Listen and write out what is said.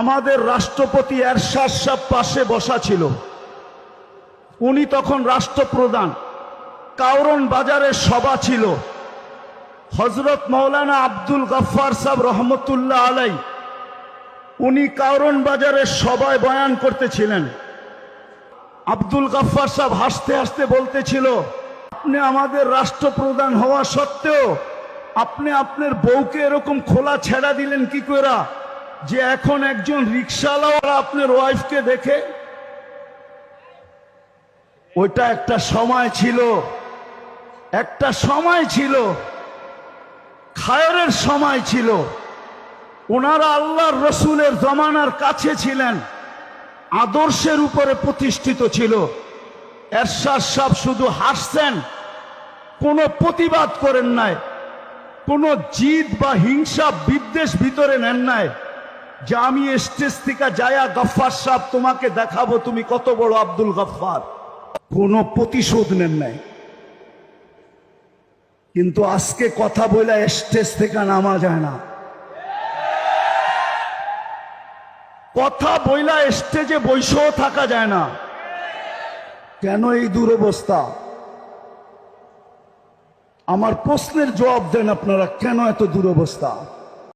আমাদের রাষ্ট্রপতি এরশাদ সাহ পাশে বসা ছিল। উনি তখন রাষ্ট্রপ্রধান, কাউরন বাজারের সভা ছিল। হজরত মৌলানা আব্দুল গফফার সাহেব রহমতুল্লাহ আলাই, উনি কাউরন বাজারের সভায় বয়ান করতেছিলেন। আব্দুল গফফার সাহেব হাসতে হাসতে বলতেছিল, আপনি আমাদের রাষ্ট্রপ্রধান হওয়া সত্ত্বেও আপনি আপনার বউকে এরকম খোলা ছেড়া দিলেন কি করে যে এখন একজন রিক্সাওয়ালা আপনার ওয়াইফকে দেখে, ওইটা একটা সময় ছিল, একটা সময় ছিল, খায়রের সময় ছিল। ওনারা আল্লাহর রসুলের জমানার কাছে ছিলেন, আদর্শের উপরে প্রতিষ্ঠিত ছিল। এরশাদ সাহ শুধু হাসছেন, কোনো প্রতিবাদ করেন নাই, কোনো জিদ বা হিংসা বিদ্বেষ ভিতরে নেন নাই। যে আমি স্টেজ থেকে যায়া গফফার সাহেব তোমাকে দেখাবো, তুমি কত বড় আব্দুল গফফার। কোনো প্রতিশোধ নেন নাই। কিন্তু আজকে কথা বলে স্টেজ থেকে নামা যায় না। কথা বইলা স্টেজে বৈশও থাকা যায় না। কেন এই দুরবস্থা? আমার প্রশ্নের জবাব দেন আপনারা, কেন এত দুরবস্থা?